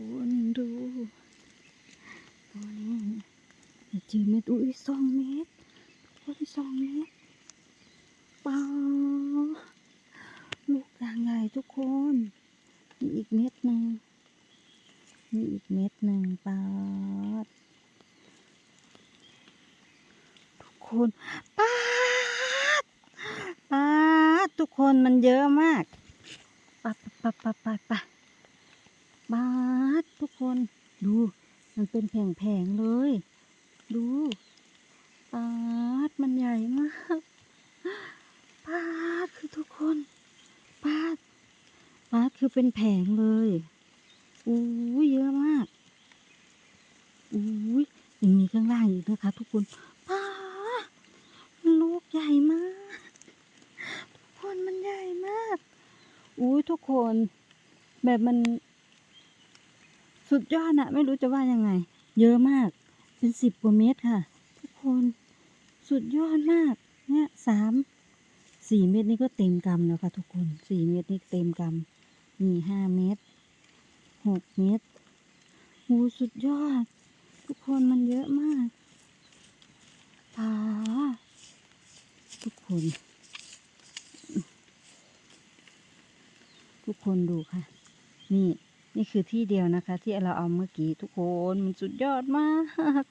คนดูตอนนี้เจอเม็ดอุ้ยสองเม็ดทุกคนสองเม็ดป้าลูกย่างใหญ่ทุกคนมีอีกเม็ดหนึ่งมีอีกเม็ดหนึ่งป้าดทุกคนป้าดป้าดทุกคนมันเยอะมากป้าป้าป้าป้าป้าบา ดู มันเป็นแผงๆเลย ดูบาดมันใหญ่มากบาดคือทุกคนบาดบาดคือเป็นแผงเลยอู้ยเยอะมากอู้ยยังมีข้างล่างอีกนะคะ ทุกคนบาดลูกใหญ่มาก ทุกคนมันใหญ่มากอู้ยทุกคน แบบมัน สุดยอดอะไม่รู้จะว่ายังไง เยอะมากเป็นสิบกว่าเมตรค่ะ ทุกคนสุดยอดมาก เนี่ยสามสี่เมตรนี่ก็เต็มกำแล้วค่ะทุกคนสี่เมตรนี่เต็มกำนี่ห้าเมตรหกเมตรโอ้สุดยอด ทุกคนมันเยอะมากปาทุกคน ทุกคนดูค่ะ นี่ นี่คือที่เดียวนะคะ ที่เราเอาเมื่อกี้ทุกคนมันสุดยอดมาก